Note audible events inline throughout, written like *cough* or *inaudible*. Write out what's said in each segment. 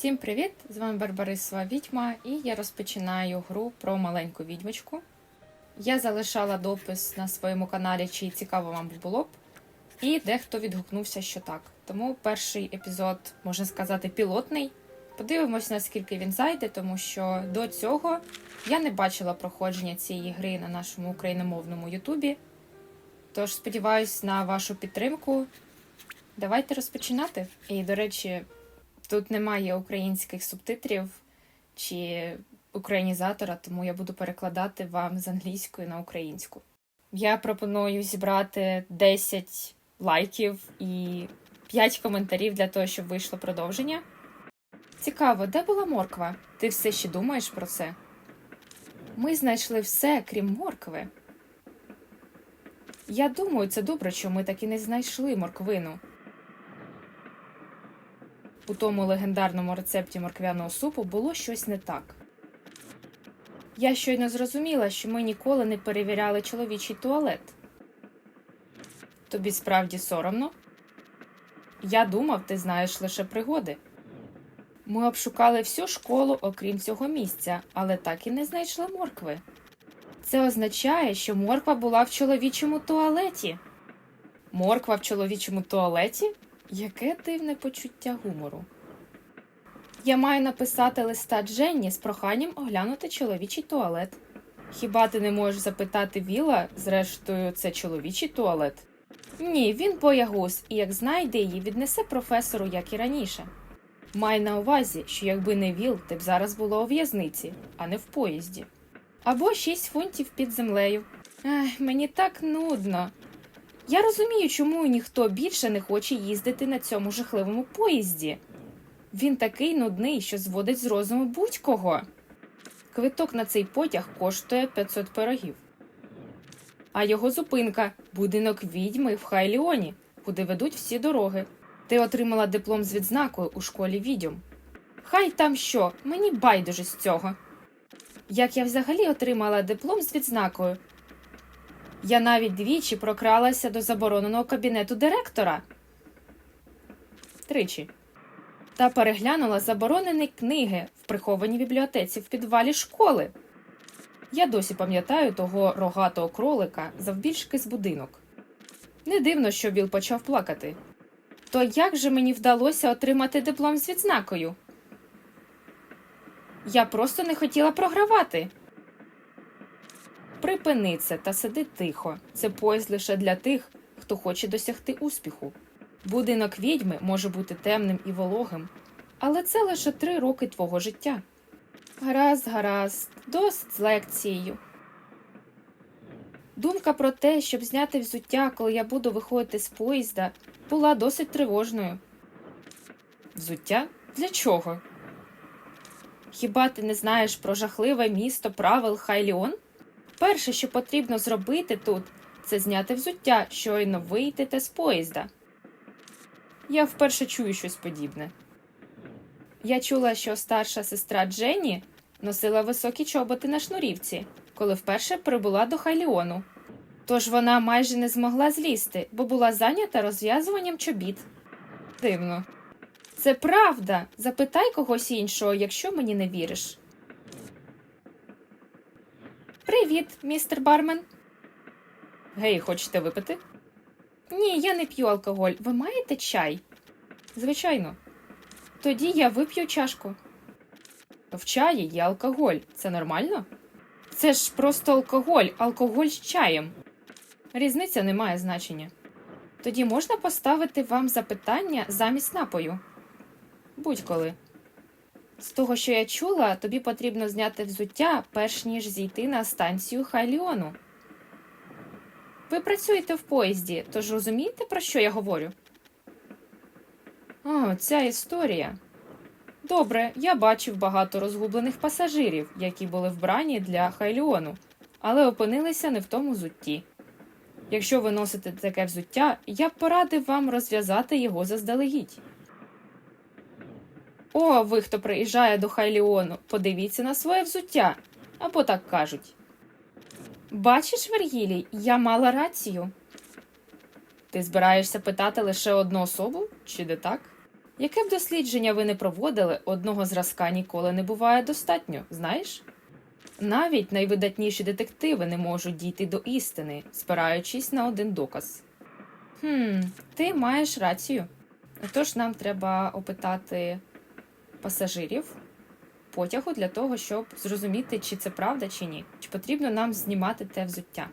Всім привіт! З вами Барбарисова Відьма, і я розпочинаю гру про маленьку відьмочку. Я залишала допис на своєму каналі, чи цікаво вам було б, і дехто відгукнувся, що так. Тому перший епізод, можна сказати, пілотний. Подивимось, наскільки він зайде, тому що до цього я не бачила проходження цієї гри на нашому україномовному Ютубі. Тож сподіваюсь на вашу підтримку. Давайте розпочинати. І, до речі, Тут немає українських субтитрів чи українізатора, тому я буду перекладати вам з англійської на українську. Я пропоную зібрати 10 лайків і 5 коментарів для того, щоб вийшло продовження. Цікаво, де була морква? Ти все ще думаєш про це? Ми знайшли все, крім моркви. Я думаю, це добре, що ми так і не знайшли морквину. У тому легендарному рецепті морквяного супу було щось не так. Я щойно зрозуміла, що ми ніколи не перевіряли чоловічий туалет. Тобі справді соромно? Я думав, ти знаєш лише пригоди. Ми обшукали всю школу, окрім цього місця, але так і не знайшли моркви. Це означає, що морква була в чоловічому туалеті. Морква в чоловічому туалеті? Яке дивне почуття гумору. Я маю написати листа Дженні з проханням оглянути чоловічий туалет. Хіба ти не можеш запитати Віла, зрештою, це чоловічий туалет? Ні, він боягуз, і як знайде її, віднесе професору, як і раніше. Май на увазі, що якби не Віл, ти б зараз була у в'язниці, а не в поїзді. Або шість фунтів під землею. Ех, мені так нудно. Я розумію, чому ніхто більше не хоче їздити на цьому жахливому поїзді. Він такий нудний, що зводить з розуму будь-кого. Квиток на цей потяг коштує 500 пирогів. А його зупинка будинок відьми в Хайліоні, куди ведуть всі дороги. Ти отримала диплом з відзнакою у школі відьом. Хай там що, мені байдуже з цього. Як я взагалі отримала диплом з відзнакою, я навіть двічі прокралася до забороненого кабінету директора. Тричі. Та переглянула заборонені книги в прихованій бібліотеці в підвалі школи. Я досі пам'ятаю того рогатого кролика завбільшки з будинок. Не дивно, що Біл почав плакати. То як же мені вдалося отримати диплом з відзнакою? Я просто не хотіла програвати. Припини це та сиди тихо. Це поїзд лише для тих, хто хоче досягти успіху. Будинок відьми може бути темним і вологим, але це лише три роки твого життя. Гаразд, гаразд, досить з лекцією. Думка про те, щоб зняти взуття, коли я буду виходити з поїзда, була досить тривожною. Взуття? Для чого? Хіба ти не знаєш про жахливе місто правил Хайліон? Перше, що потрібно зробити тут, це зняти взуття, щойно вийдете з поїзда. Я вперше чую щось подібне. Я чула, що старша сестра Дженні носила високі чоботи на шнурівці, коли вперше прибула до Хайліону. Тож вона майже не змогла злізти, бо була зайнята розв'язуванням чобіт. Дивно. Це правда. Запитай когось іншого, якщо мені не віриш. Привіт, містер бармен. Гей, хочете випити? Ні, я не п'ю алкоголь. Ви маєте чай? Звичайно. Тоді я вип'ю чашку. В чаї є алкоголь. Це нормально? Це ж просто алкоголь, алкоголь з чаєм. Різниця не має значення. Тоді можна поставити вам запитання замість напою? Будь-коли. З того, що я чула, тобі потрібно зняти взуття, перш ніж зійти на станцію Хайліону. Ви працюєте в поїзді, тож розумієте, про що я говорю? О, ця історія. Добре, я бачив багато розгублених пасажирів, які були вбрані для Хайліону, але опинилися не в тому взутті. Якщо ви носите таке взуття, я б порадив вам розв'язати його заздалегідь. О, ви, хто приїжджає до Хайліону, подивіться на своє взуття, або так кажуть. Бачиш, Вергілій, я мала рацію. Ти збираєшся питати лише одну особу, чи не так? Яке б дослідження ви не проводили, одного зразка ніколи не буває достатньо, знаєш? Навіть найвидатніші детективи не можуть дійти до істини, спираючись на один доказ. Хм, ти маєш рацію. Тож нам треба опитати пасажирів потягу для того, щоб зрозуміти, чи це правда, чи ні. Чи потрібно нам знімати те взуття.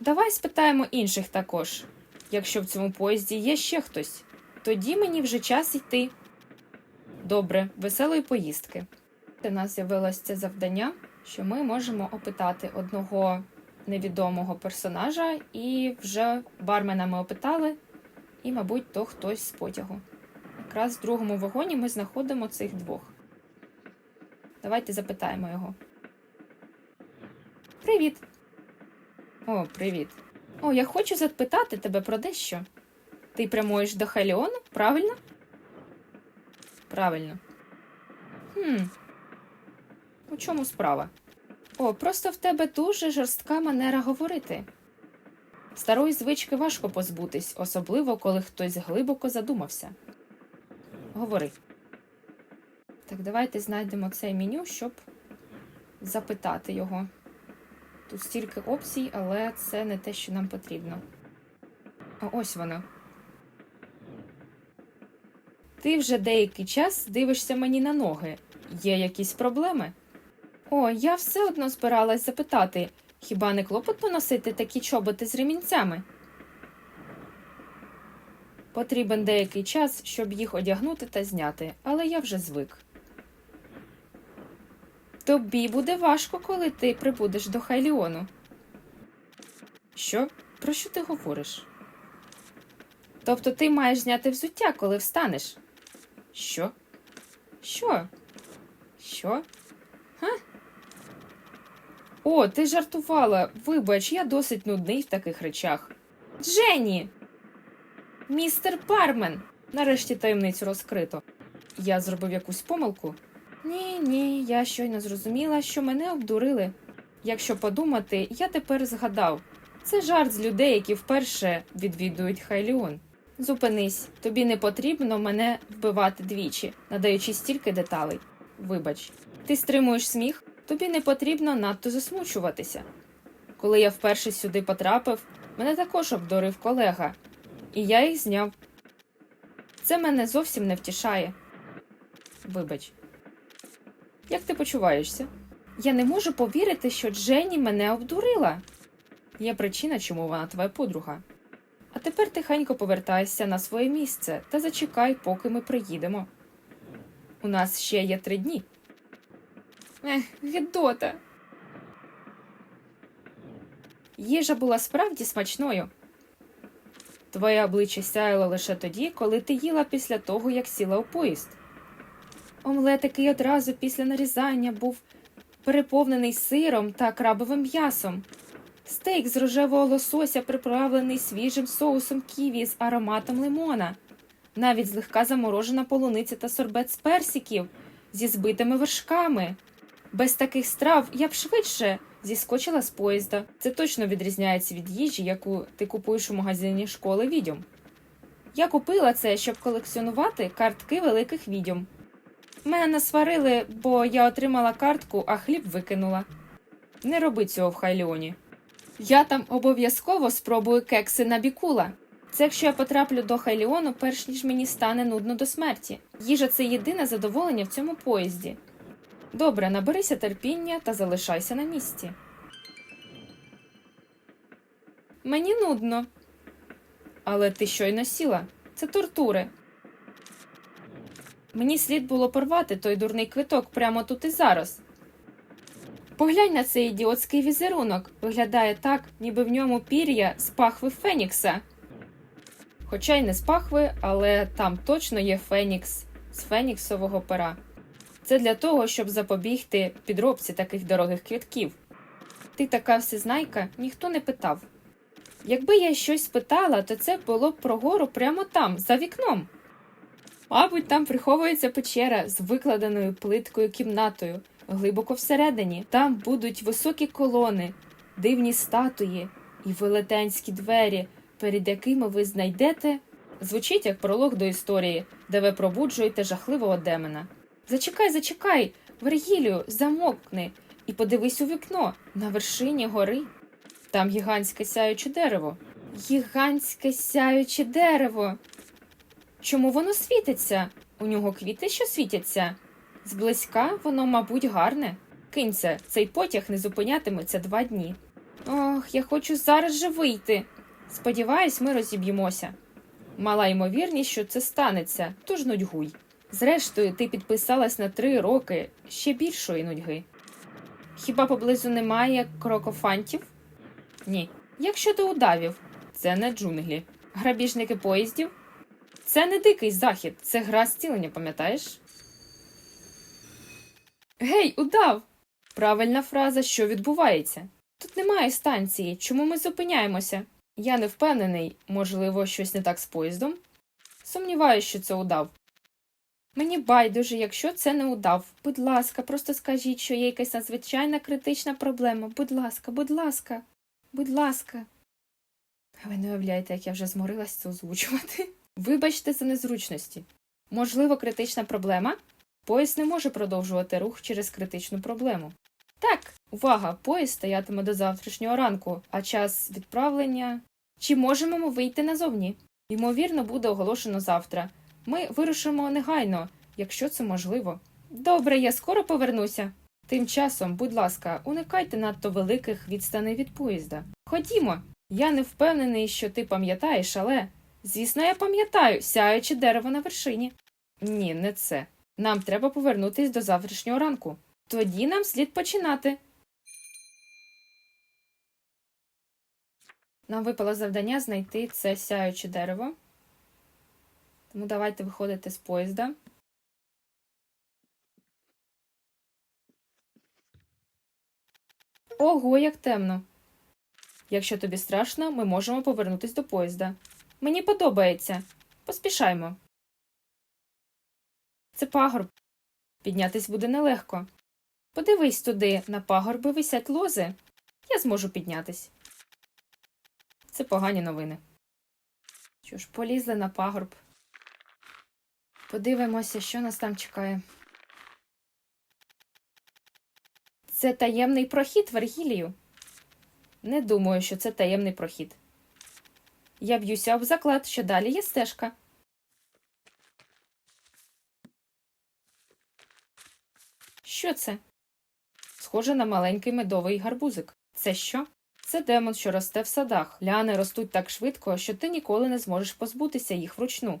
Давай спитаємо інших також. Якщо в цьому поїзді є ще хтось, тоді мені вже час йти. Добре, веселої поїздки. У нас з'явилось це завдання, що ми можемо опитати одного невідомого персонажа, і вже бармена ми опитали, і, мабуть, то хтось з потягу. Якраз в другому вагоні ми знаходимо цих двох. Давайте запитаємо його. Привіт. О, привіт. О, я хочу запитати тебе про дещо. Ти прямуєш до Халіону, правильно? Правильно. Хм. У чому справа? О, просто в тебе дуже жорстка манера говорити. Старої звички важко позбутись, особливо коли хтось глибоко задумався. Говори. Так, давайте знайдемо це меню, щоб запитати його. Тут стільки опцій, але це не те, що нам потрібно. О, ось воно. Ти вже деякий час дивишся мені на ноги. Є якісь проблеми? О, я все одно збиралась запитати, хіба не клопотно носити такі чоботи з ремінцями? Потрібен деякий час, щоб їх одягнути та зняти, але я вже звик. Тобі буде важко, коли ти прибудеш до Хайліону. Що? Про що ти говориш? Тобто ти маєш зняти взуття, коли встанеш? Що? Що? Що? Га? О, ти жартувала. Вибач, я досить нудний в таких речах. Дженні! Містер Бармен! Нарешті таємницю розкрито. Я зробив якусь помилку. Ні, ні, я щойно зрозуміла, що мене обдурили. Якщо подумати, я тепер згадав. Це жарт з людей, які вперше відвідують Хайліон. Зупинись, тобі не потрібно мене вбивати двічі, надаючи стільки деталей. Вибач, ти стримуєш сміх, тобі не потрібно надто засмучуватися. Коли я вперше сюди потрапив, мене також обдурив колега, і я їх зняв. Це мене зовсім не втішає. Вибач. Як ти почуваєшся? Я не можу повірити, що Дженні мене обдурила. Є причина, чому вона твоя подруга. А тепер тихенько повертайся на своє місце та зачекай, поки ми приїдемо. У нас ще є три дні. Ех, Гедота. Їжа була справді смачною. Твоє обличчя сяяло лише тоді, коли ти їла після того, як сіла у поїзд. Омлет, який одразу після нарізання був переповнений сиром та крабовим м'ясом. Стейк з рожевого лосося, приправлений свіжим соусом ківі з ароматом лимона, навіть злегка заморожена полуниця та сорбет з персиків зі збитими вершками. Без таких страв я б швидше зіскочила з поїзда. Це точно відрізняється від їжі, яку ти купуєш у магазині школи відьом. Я купила це, щоб колекціонувати картки великих відьом. Мене насварили, бо я отримала картку, а хліб викинула. Не роби цього в Хайліоні. Я там обов'язково спробую кекси на бікула. Це якщо я потраплю до Хайліону, перш ніж мені стане нудно до смерті. Їжа це єдине задоволення в цьому поїзді. Добре, наберися терпіння та залишайся на місці. Мені нудно. Але ти щойно сіла. Це тортури. Мені слід було порвати той дурний квиток прямо тут і зараз. Поглянь на цей ідіотський візерунок. Виглядає так, ніби в ньому пір'я з пахви Фенікса. Хоча й не з пахви, але там точно є Фенікс з феніксового пера. Це для того, щоб запобігти підробці таких дорогих квітків. Ти така всезнайка, ніхто не питав. Якби я щось спитала, то це було б про гору прямо там, за вікном. Мабуть, там приховується печера з викладеною плиткою кімнатою, глибоко всередині. Там будуть високі колони, дивні статуї і велетенські двері, перед якими ви знайдете Звучить як пролог до історії, де ви пробуджуєте жахливого демона. Зачекай, зачекай, Вергілію, замовкни і подивись у вікно на вершині гори. Там гігантське сяюче дерево. Гігантське сяюче дерево. Чому воно світиться? У нього квіти, що світяться. Зблизька воно, мабуть, гарне. Кинься, цей потяг не зупинятиметься два дні. Ох, я хочу зараз же вийти. Сподіваюсь, ми розіб'ємося. Мала ймовірність, що це станеться, тож нудьгуй. Зрештою, ти підписалась на три роки ще більшої нудьги. Хіба поблизу немає крокофантів? Ні. Як щодо удавів, це не джунглі. Грабіжники поїздів? Це не дикий захід, це гра зцілення, пам'ятаєш? Гей, удав! Правильна фраза, що відбувається. Тут немає станції. Чому ми зупиняємося? Я не впевнений, можливо, щось не так з поїздом. Сумніваюся, що це удав. Мені байдуже, якщо це не удав. Будь ласка, просто скажіть, що є якась надзвичайна критична проблема. Будь ласка, будь ласка, будь ласка. Ви не уявляєте, як я вже зморилась це озвучувати. *laughs* Вибачте за незручності. Можливо, критична проблема? Поїзд не може продовжувати рух через критичну проблему. Так, увага, поїзд стоятиме до завтрашнього ранку, а час відправлення. Чи можемо ми вийти назовні? Ймовірно, буде оголошено завтра. Ми вирушимо негайно, якщо це можливо. Добре, я скоро повернуся. Тим часом, будь ласка, уникайте надто великих відстаней від поїзда. Ходімо. Я не впевнений, що ти пам'ятаєш, але. Звісно, я пам'ятаю, сяюче дерево на вершині. Ні, не це. Нам треба повернутись до завтрашнього ранку. Тоді нам слід починати. Нам випало завдання знайти це сяюче дерево. Тому давайте виходити з поїзда. Ого, як темно. Якщо тобі страшно, ми можемо повернутись до поїзда. Мені подобається. Поспішаймо. Це пагорб. Піднятись буде нелегко. Подивись туди, на пагорби висять лози. Я зможу піднятись. Це погані новини. Що ж, полізли на пагорб. Подивимося, що нас там чекає. Це таємний прохід Вергілію. Не думаю, що це таємний прохід. Я б'юся об заклад, що далі є стежка. Що це? Схоже на маленький медовий гарбузик. Це що? Це демон, що росте в садах. Ляни ростуть так швидко, що ти ніколи не зможеш позбутися їх вручну.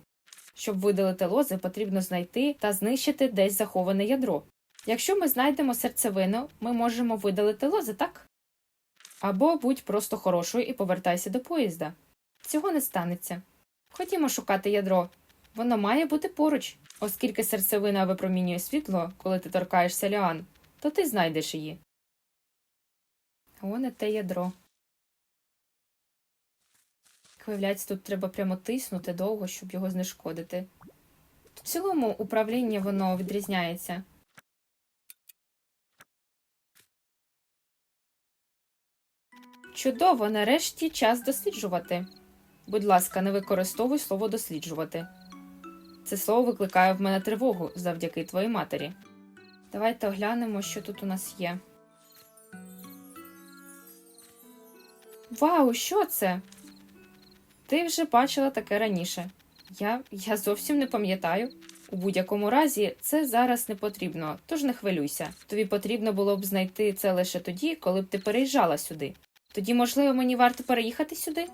Щоб видалити лози, потрібно знайти та знищити десь заховане ядро. Якщо ми знайдемо серцевину, ми можемо видалити лози, так? Або будь просто хорошою і повертайся до поїзда. Цього не станеться. Ходімо шукати ядро. Воно має бути поруч, оскільки серцевина випромінює світло, коли ти торкаєшся ліан, то ти знайдеш її. Не те ядро. Виявляється, тут треба прямо тиснути довго, щоб його знешкодити. В цілому управління воно відрізняється. Чудово, нарешті час досліджувати. Будь ласка, не використовуй слово досліджувати. Це слово викликає в мене тривогу завдяки твоїй матері. Давайте оглянемо, що тут у нас є. Вау, що це? Ти вже бачила таке раніше. Я, я зовсім не пам'ятаю. У будь-якому разі, це зараз не потрібно, тож не хвилюйся. Тобі потрібно було б знайти це лише тоді, коли б ти переїжджала сюди. Тоді, можливо, мені варто переїхати сюди?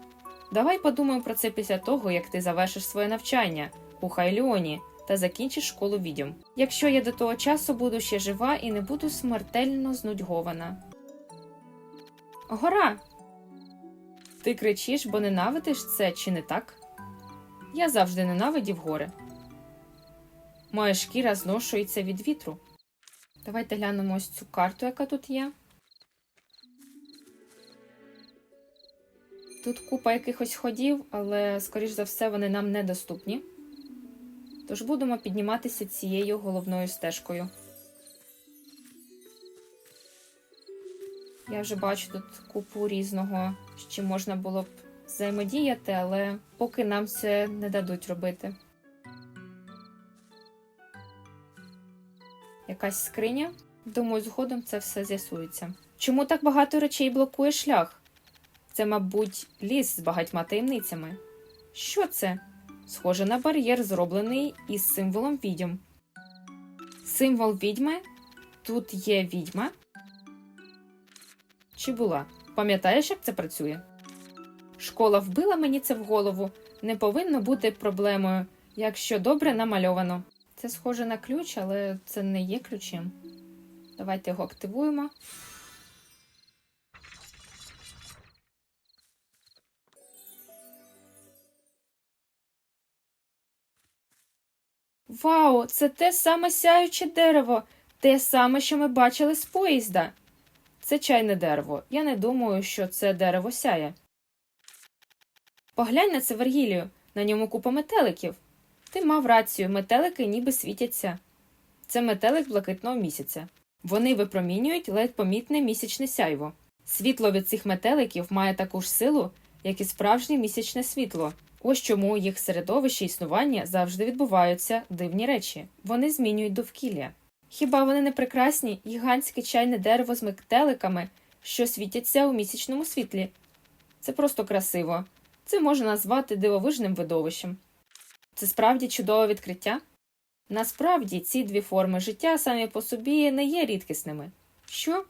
Давай подумаємо про це після того, як ти завершиш своє навчання у Хайліоні та закінчиш школу відьом. Якщо я до того часу буду ще жива і не буду смертельно знудьгована. Гора! Ти кричиш, бо ненавидиш це чи не так? Я завжди ненавидів гори. Моя шкіра зношується від вітру. Давайте глянемо ось цю карту, яка тут є. Тут купа якихось ходів, але, скоріш за все, вони нам недоступні. Тож будемо підніматися цією головною стежкою. Я вже бачу тут купу різного, з чим можна було б взаємодіяти, але поки нам це не дадуть робити. Якась скриня. Думаю, згодом це все з'ясується. Чому так багато речей блокує шлях? Це, мабуть, ліс з багатьма таємницями. Що це? Схоже на бар'єр, зроблений із символом відьом. Символ відьми? Тут є відьма. Чи була? Пам'ятаєш, як це працює? Школа вбила мені це в голову. Не повинно бути проблемою, якщо добре намальовано. Це схоже на ключ, але це не є ключем. Давайте його активуємо. Вау, це те саме сяюче дерево, те саме, що ми бачили з поїзда. Це чайне дерево. Я не думаю, що це дерево сяє. Поглянь на це Вергілію, на ньому купа метеликів. Ти мав рацію, метелики ніби світяться. Це метелик блакитного місяця. Вони випромінюють ледь помітне місячне сяйво. Світло від цих метеликів має таку ж силу, як і справжнє місячне світло. Ось чому у їх середовищі існування завжди відбуваються дивні речі. Вони змінюють довкілля. Хіба вони не прекрасні гігантське чайне дерево з метеликами, що світяться у місячному світлі? Це просто красиво. Це можна назвати дивовижним видовищем. Це справді чудове відкриття? Насправді ці дві форми життя самі по собі не є рідкісними. Що?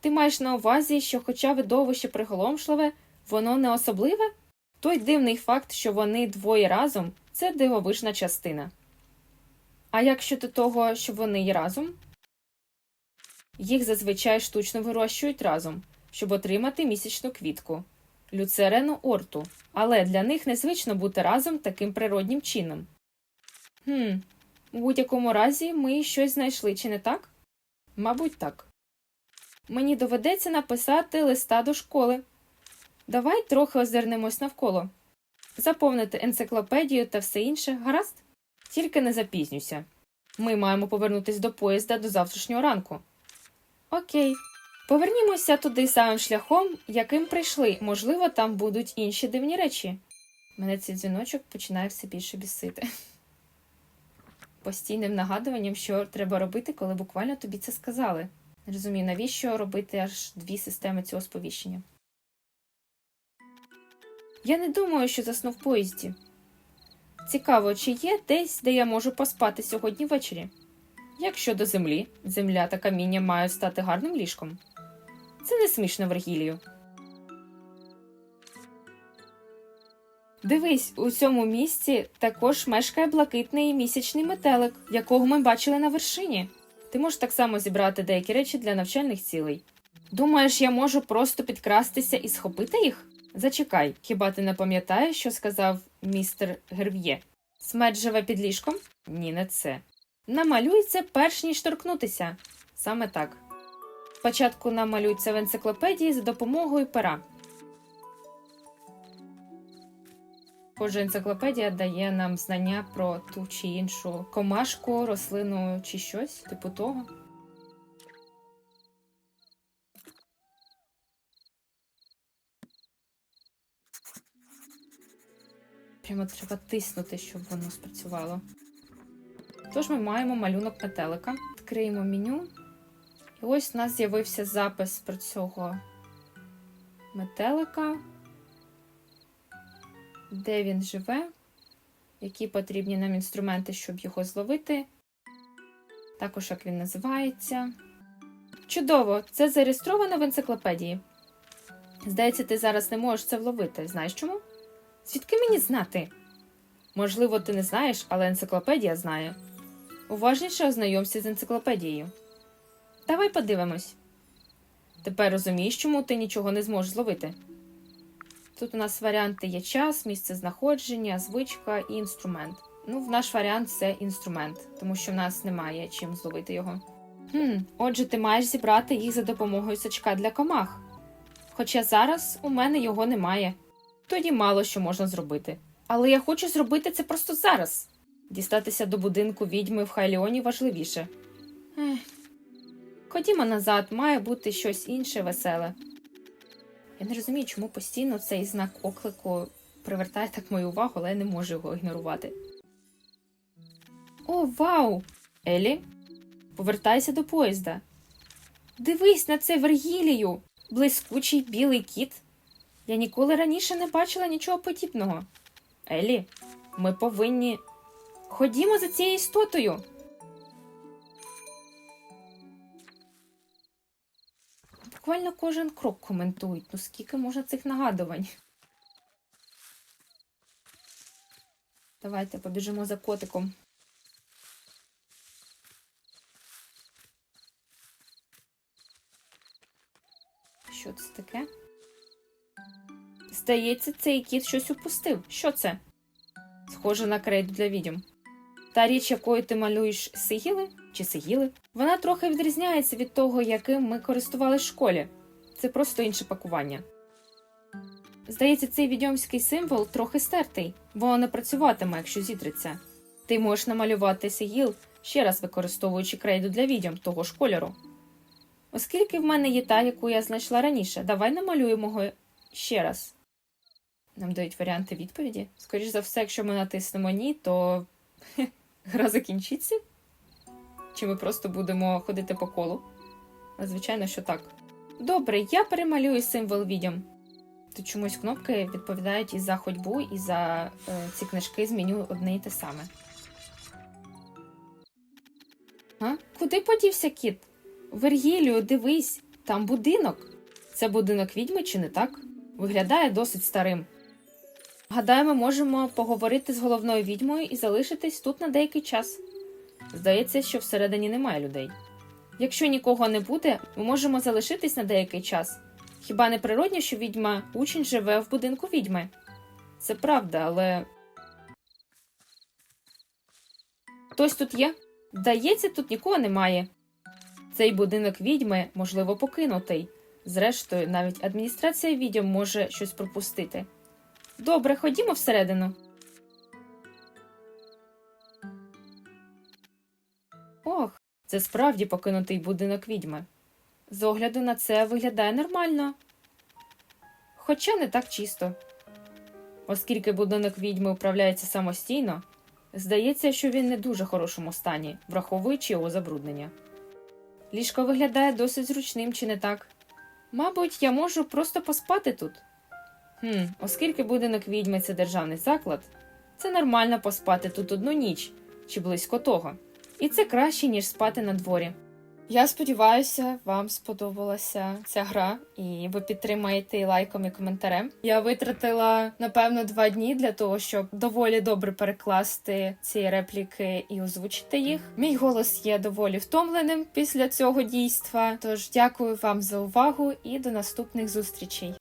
Ти маєш на увазі, що, хоча видовище приголомшливе, воно не особливе? Той дивний факт, що вони двоє разом, це дивовижна частина. А як щодо того, що вони є разом? Їх зазвичай штучно вирощують разом, щоб отримати місячну квітку люцерену орту, але для них незвично бути разом таким природнім чином. Хм, у будь-якому разі ми щось знайшли, чи не так? Мабуть, так. Мені доведеться написати листа до школи. Давай трохи озирнемось навколо. Заповнити енциклопедію та все інше, гаразд? Тільки не запізнюйся. Ми маємо повернутися до поїзда до завтрашнього ранку. Окей. Повернімося туди самим шляхом, яким прийшли. Можливо, там будуть інші дивні речі. Мене цей дзвіночок починає все більше бісити. Постійним нагадуванням, що треба робити, коли буквально тобі це сказали. Не розумію, навіщо робити аж дві системи цього сповіщення. Я не думаю, що засну в поїзді. Цікаво, чи є десь, де я можу поспати сьогодні ввечері? Як щодо землі, земля та каміння мають стати гарним ліжком. Це не смішно Вергілію. Дивись, у цьому місці також мешкає блакитний місячний метелик, якого ми бачили на вершині. Ти можеш так само зібрати деякі речі для навчальних цілей. Думаєш, я можу просто підкрастися і схопити їх? Зачекай, хіба ти не пам'ятаєш, що сказав містер Герв'є? Смерть живе під ліжком? Ні, не це. Намалюй це перш ніж торкнутися. Саме так. Спочатку намалюй це в енциклопедії за допомогою пера. Кожа енциклопедія дає нам знання про ту чи іншу комашку, рослину чи щось, типу того. Прямо треба тиснути, щоб воно спрацювало. Тож ми маємо малюнок метелика. Відкриємо меню. І ось у нас з'явився запис про цього метелика, де він живе, які потрібні нам інструменти, щоб його зловити. Також як він називається. Чудово! Це зареєстровано в енциклопедії. Здається, ти зараз не можеш це вловити. Знаєш чому? Звідки мені знати? Можливо, ти не знаєш, але енциклопедія знає. Уважніше ознайомся з енциклопедією. Давай подивимось. Тепер розумієш, чому ти нічого не зможеш зловити. Тут у нас варіанти є час, місце знаходження, звичка і інструмент. Ну, в наш варіант це інструмент, тому що в нас немає чим зловити його. Хм, отже, ти маєш зібрати їх за допомогою сачка для комах. Хоча зараз у мене його немає. Тоді мало що можна зробити. Але я хочу зробити це просто зараз. Дістатися до будинку відьми в Хайліоні важливіше. Ех. Ходімо назад, має бути щось інше веселе. Я не розумію, чому постійно цей знак оклику привертає так мою увагу, але я не можу його ігнорувати. О, вау! Елі, повертайся до поїзда. Дивись на це Вергілію! Блискучий білий кіт. Я ніколи раніше не бачила нічого подібного. Елі, ми повинні. Ходімо за цією істотою. Буквально кожен крок коментують. Ну скільки можна цих нагадувань? Давайте побіжимо за котиком. Що це таке? Здається, цей кіт щось упустив. Що це? Схоже на крейду для відьом. Та річ, якою ти малюєш сигіли чи сигіли, вона трохи відрізняється від того, яким ми користувалися в школі. Це просто інше пакування. Здається, цей відьомський символ трохи стертий, бо не працюватиме, якщо зітреться. Ти можеш намалювати сигіл, ще раз використовуючи крейду для відьом того ж кольору. Оскільки в мене є та, яку я знайшла раніше, давай намалюємо його ще раз. Нам дають варіанти відповіді. Скоріше за все, якщо ми натиснемо ні, то *laughs* гра закінчиться? Чи ми просто будемо ходити по колу? Звичайно, що так. Добре, я перемалюю символ відьом. Тут чомусь кнопки відповідають і за ходьбу, і за е, ці книжки зміню одне і те саме. А? Куди подівся кіт? Вергілію, дивись, там будинок. Це будинок відьми чи не так? Виглядає досить старим. Гадаю, ми можемо поговорити з головною відьмою і залишитись тут на деякий час. Здається, що всередині немає людей. Якщо нікого не буде, ми можемо залишитись на деякий час. Хіба не природньо, що відьма учень живе в будинку відьми? Це правда, але. Хтось тут є? Здається, тут нікого немає. Цей будинок відьми, можливо, покинутий. Зрештою, навіть адміністрація відьом може щось пропустити. Добре, ходімо всередину. Ох, це справді покинутий будинок відьми. З огляду на це виглядає нормально. Хоча не так чисто. Оскільки будинок відьми управляється самостійно, здається, що він не дуже хорошому стані, враховуючи його забруднення. Ліжко виглядає досить зручним, чи не так? Мабуть, я можу просто поспати тут. Хм, оскільки будинок відьми це державний заклад, це нормально поспати тут одну ніч чи близько того. І це краще, ніж спати на дворі. Я сподіваюся, вам сподобалася ця гра, і ви підтримаєте і лайком і коментарем. Я витратила напевно два дні для того, щоб доволі добре перекласти ці репліки і озвучити їх. Мій голос є доволі втомленим після цього дійства. Тож дякую вам за увагу і до наступних зустрічей.